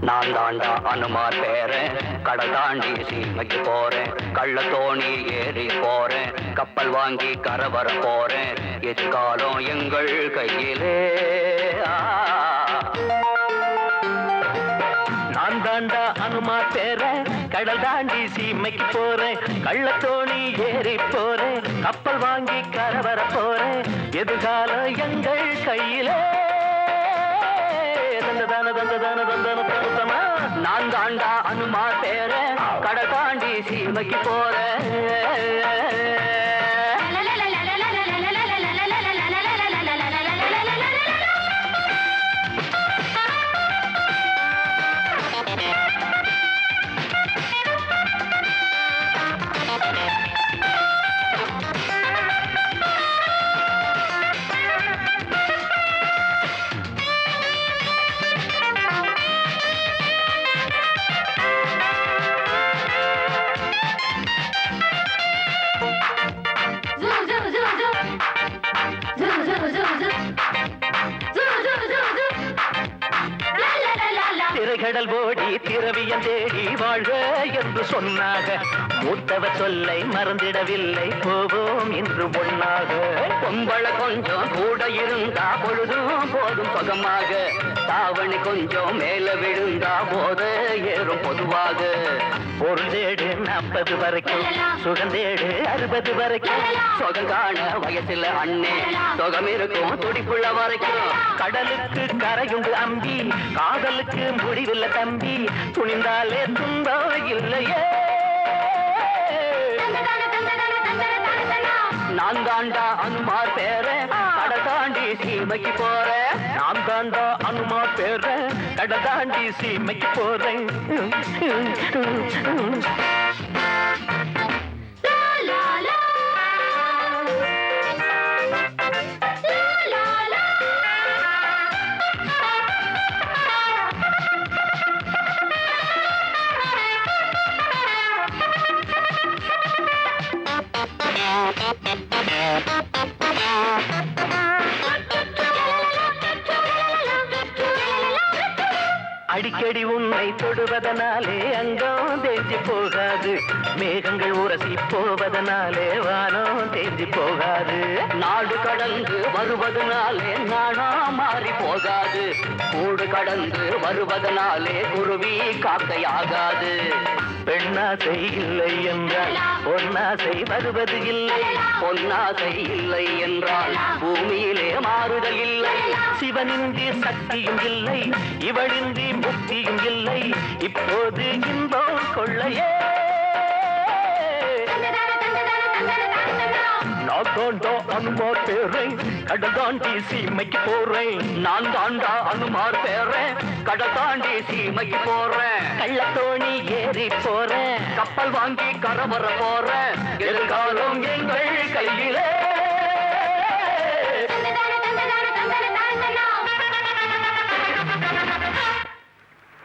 நான் தாண்டா அனுமார் பேரன் கடல் தாண்டி சீமைக்கு போறேன் கள்ள தோணி ஏறி போறேன் கப்பல் வாங்கி கரவர போறேன் எதிர்காலம் எங்கள் கையிலே. நான் தாண்டா அனுமா பேரன் கடல் தாண்டி சீமைக்கு போறேன் கள்ளத்தோணி ஏறி போறேன் கப்பல் வாங்கி கரவர போறேன். எதிர்காலம் எங்கள் கையிலே? தந்ததான தந்ததான தந்தன தந்தமா நான் தாண்டா அனுமா பேர கடை தாண்டி சீமைக்கு போறேன் திரைகடல் ஓடி திரவியம் தேடி வாழ்க என்று சொன்னாக. மூத்தவர் சொல்லை மறந்திடவில்லை போவோம் என்று ஒண்ணாக. பொம்பளை கொஞ்சம் கூட இருந்தா பொழுதும் போதும் பகமாக. தாவணி கொஞ்சம் மேல விழுந்தா போத ஏறும் பொதுவாக. பொருந்தேடு நாற்பது வரைக்கும் சுகந்தேடு அறுபது வரைக்கும். சுகம் காண வயசுல அண்ணே சுகம் இருக்கும் துடிப்புள்ள வரைக்கும். கடலுக்கு கரையுண்டு அம்பி காதலுக்கு முடிவில்லை தம்பி. துணிந்தாலே துன்பம் இல்லையே. நான் தாண்டா அனுமார் பேரன் கட தாண்டி சீமைக்கு போறேன் நான் தாண்டா அனுமா பேர கடை தாண்டி சீமைக்கு போறேன் Thank you. அடிக்கடி உன்னை தொடுவதனாலே அங்கம் தேஞ்சி போகாது. மேகங்கள் உரசி போவதனாலே வானம் தேஞ்சி போகாது. நாடு கடந்து வருவதனாலே நானா மாறி போகாது. கூடு கடந்து வருவதனாலே குருவி காக்கையாகாது. பெண்ணாசை இல்லை என்றால் பொன்னாசை வருவது இல்லை. பொன்னாசை இல்லை என்றால் பூமியிலே மாறுதல் இல்லை. சிவனின்றி சக்தியும் இல்லை இவளின்றி முக்தியும் இல்லை. இப்போது இன்பம் கொள்ளையே நான் அனுமா அனுமார் கடல் தாண்டி சீமைக்கு போறேன். நான் தாண்டா அனுமார் பேரன். கடல் தாண்டி சீமைக்கு போறேன். கள்ளத்தோணி ஏறி போறேன். கப்பல் வாங்கி கரை வர போறேன். எதிர்காலம் எங்கள் கையிலே